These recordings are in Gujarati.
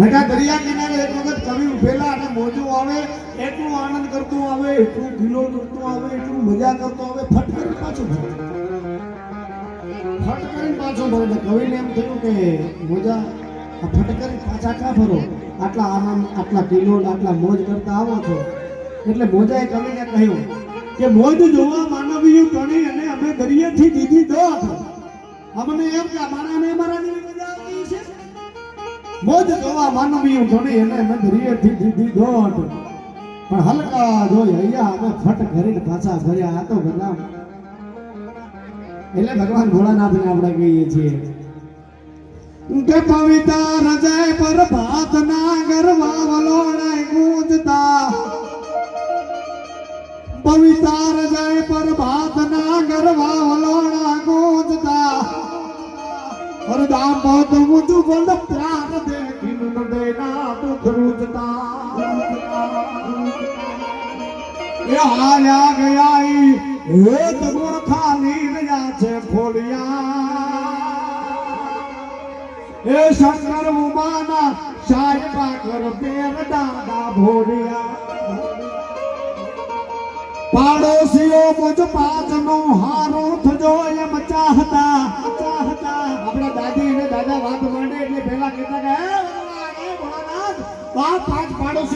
નકા દરિયા કિનારે એક વખત કવિ ઉભેલા અને મોજું આવે, એટલું આનંદ કરતું આવે, એટલું ઢીલો કરતું આવે, એટલું મજા કરતો આવે, ફટ કરી પાછો ફરે. ફટ કરી પાછું ફરે. કવિને એમ થયું કે મોજા, આ ફટ કરી પાછા ક્યાં ફરો? આટલા આનંદ, આટલા કિલો આટલા મોજ કરતા આવો છો. એટલે મોજાએ કવિને કહ્યું કે મોજ જોવા માનવીયું ગણી અને અમે દરિયાથી દીધી દો અમને એમ કે અમારા ને અમારા જેવી મજા આવતી છે મોજ જોવા માનવીયું ઘણી એને મેં દરિયેથી દીધી દોટ પણ હલકા જોઈ અહીંયા અમે ફટ કરીને પાછા ફર્યા. આ તો બધા એટલે ભગવાન ભોળાનાથને આપણે કહીએ છીએ. કે પવિતા રજાય પર ભાત ના મુજુ બંધ પ્યાર દેખીન નડે ના દુખ રૂજતા એ હાલ્યા ગયા ઈ હેત ગુણ ખાલી રહ્યા છે ફોડિયા એ શંકર ઉમાના સાહેબા કર પેર દાદા ભોડિયા પાડોશીઓ મુજ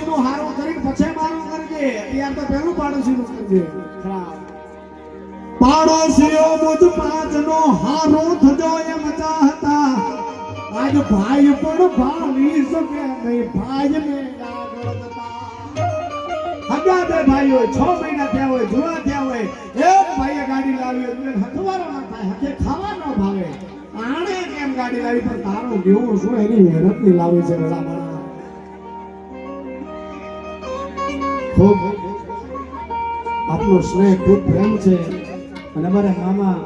પાડોશી નું હારો કરીને પછી મારું કરજે. અત્યાર તો પેલું પાડોશી નું કરજે પાડોશીઓ મુજ પાંચ નો હારો થજો એમ ચાહતા. આજ ભાઈ પણ ભાવી શકે નહીં. ભાઈ આગળ બે ભાઈઓ, છ મહિના થયા હોય જુવા થયા હોય. એક ભાઈએ ગાડી લાવી હોય હથવારો ના થાય, હકે ખાવા ન ભાવે. આણે કેમ ગાડી લાવી? પણ તારો કેવું શું એની મહેનતની લાવી છે બધા ખૂબ આપનો સ્નેહ ખૂબ પ્રેમ છે. અને અમારા મામા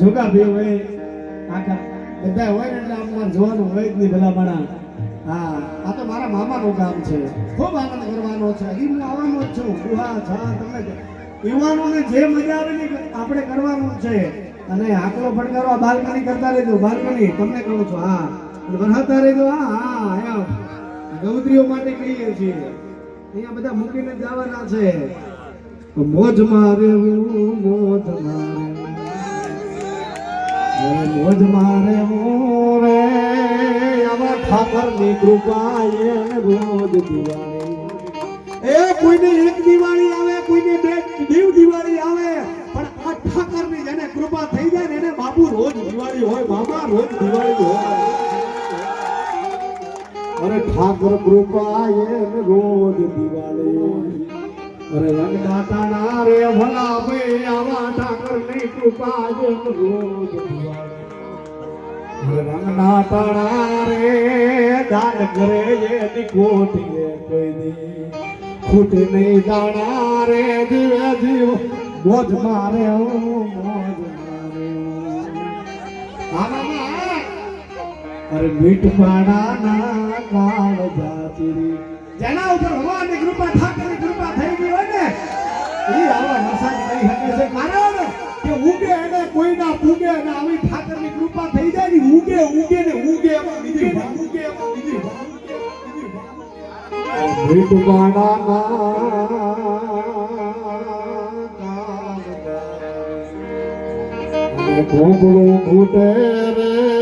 જોગા ભાઈ હોય, કાકા બધા હોય ને એટલે અમારે જોવાનું હોય જ નહીં ભલા માણા. હા, આ તો મારા મામાનું કામ છે. ખૂબ આનંદ કરવાનો છે. એ હું આવવાનો જ છું. ગુહા છા તમને યુવાનોને જે મજા આવે ને આપણે કરવાનું છે. અને આકલો ફટકારો બાલ્કની કરતા રહેજો. બાલ્કની, તમને કહું છું, હા. વરસાદતા રહેજો, હા હા ગૌત્રીઓ માટે કહીએ છીએ. અહીંયા બધા મૂકીને જવાના છે. મોજ મારે મોજ મારે. મોજ મારે મોરે, આવા ઠાકરની કૃપા એ રોજ દિવાળી. એ કોઈને એક દિવાળી આવે, કોઈને બે, દીવ દિવાળી આવે, પણ આ ઠાકરની જેને કૃપા થઈ જાય ને એને બાપુ રોજ દિવાળી હોય મામા રોજ દિવાળી હોય. અરે ઠાકર કૃપા એને રોજ દિવાળી. અરે રંગદાતાના રે ભલા ભાઈ, આવા ઠાકરની કૃપા જેમ રોજ દિવાલે રંગનાતા ના રે દાન કરે એની કોટીએ કોઈ દી. ખૂટ નહીં દાણા રે દિવે જીવ, મોજ મારે હું મોજ મારે. આમાં અરે મીઠ પાણાના જાચરી જેના ઉપર ભગવાનની કૃપા ઠાકરની કૃપા થઈ ગઈ હોય ને એ આવા વરસાદ કરી શકે છે. કારણ કે ઉગે અને કોઈના પૂગે અને આવી ઠાકરની કૃપા થઈ જાય ને ઉગે ઉગે ને ઉગે બીજી ઉગે બીજી કોગળું ઘૂટે રે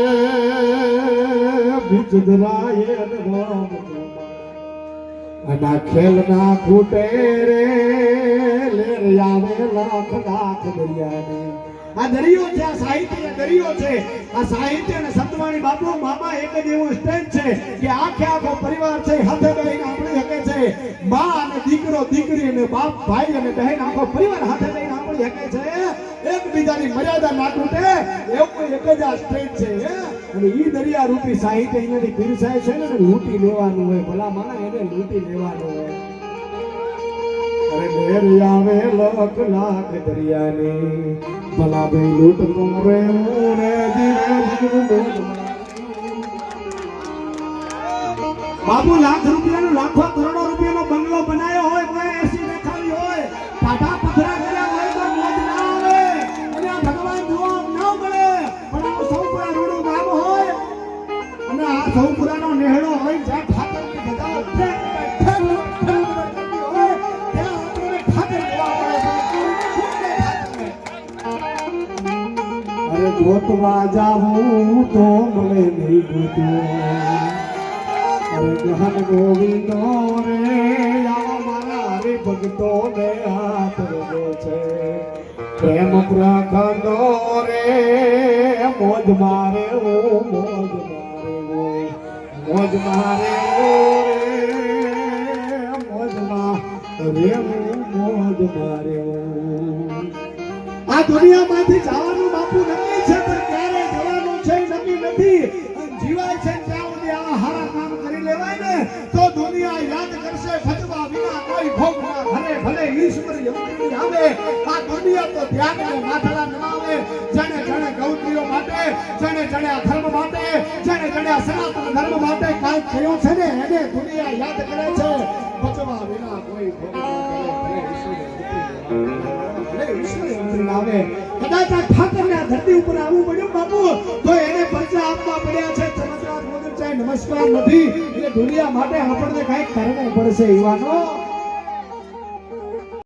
આ દરિયો છે, આ સાહિત્ય દરિયો છે. આ સાહિત્ય અને સતવાણી બાપુ, મામા એક એવું સ્ટેજ છે કે આખે આખો પરિવાર છે, હાથે બેહીને આપણી છે. મા અને દીકરો, દીકરી અને બાપ, ભાઈ અને બહેન આખો પરિવાર હાથે શકે છે એકબીજાની મર્યાદા ના તૂટે એવું એક જ આ સ્ટેજ છે અને ઈ દરિયા રૂપી સાહિત્ય અહીંયાની પીરસાય છે ને લૂંટી લેવાનું હોય ભલા માણા એને લૂંટી લેવાનું હોય. અરે લાખ દરિયાની ભલા ભાઈ લૂંટ રે રે જીવે જીવ મોજ બાબુ લાખ રૂપિયાનો, લાખો કરોડો રૂપિયાનો બંગલો બનાવ્યો હોય સૌપુરાનો નેહડો હોય, જ્યાં ઠાકરની ગોતવા જાવું તો મને નહીં ગોતું. અરે ગહન ગોવિંદો રે, આવા મારા હાથ રજો છે. પ્રેમ પ્રખંડો રે, મોજ મારે મોજ મારે ઓ રે મોજ મારે ઓ મોજ મારે ઓ આ દુનિયામાંથી જવાનું બાપુ નક્કી છે, પણ ક્યારે જવાનું છે નક્કી નથી. જીવાય છે ત્યાં સુધી આવા હારા કામ કરી લેવાય ને, તો દુનિયા યાદ કરશે ભજવા વિના કોઈ ભોગ ના ભલે ઈશ્વર યમની આવે આ દુનિયા તો ત્યાગને માથડા ન માટે જેને જેને ધર્મ માટે જેને જેને સનાતન ધર્મ માટે કાંઈ થયું છે ને, એને દુનિયા યાદ કરે છે. બચવા વિના કોઈ ધરતી ઉપર આવવું પડ્યું, બાપુ, તો એને પરચા આપવા પડ્યા છે. ચમત્કાર વગર નમસ્કાર નથી, એ દુનિયા માટે આપણને કાંઈક કરવું પડશે, યુવાનો.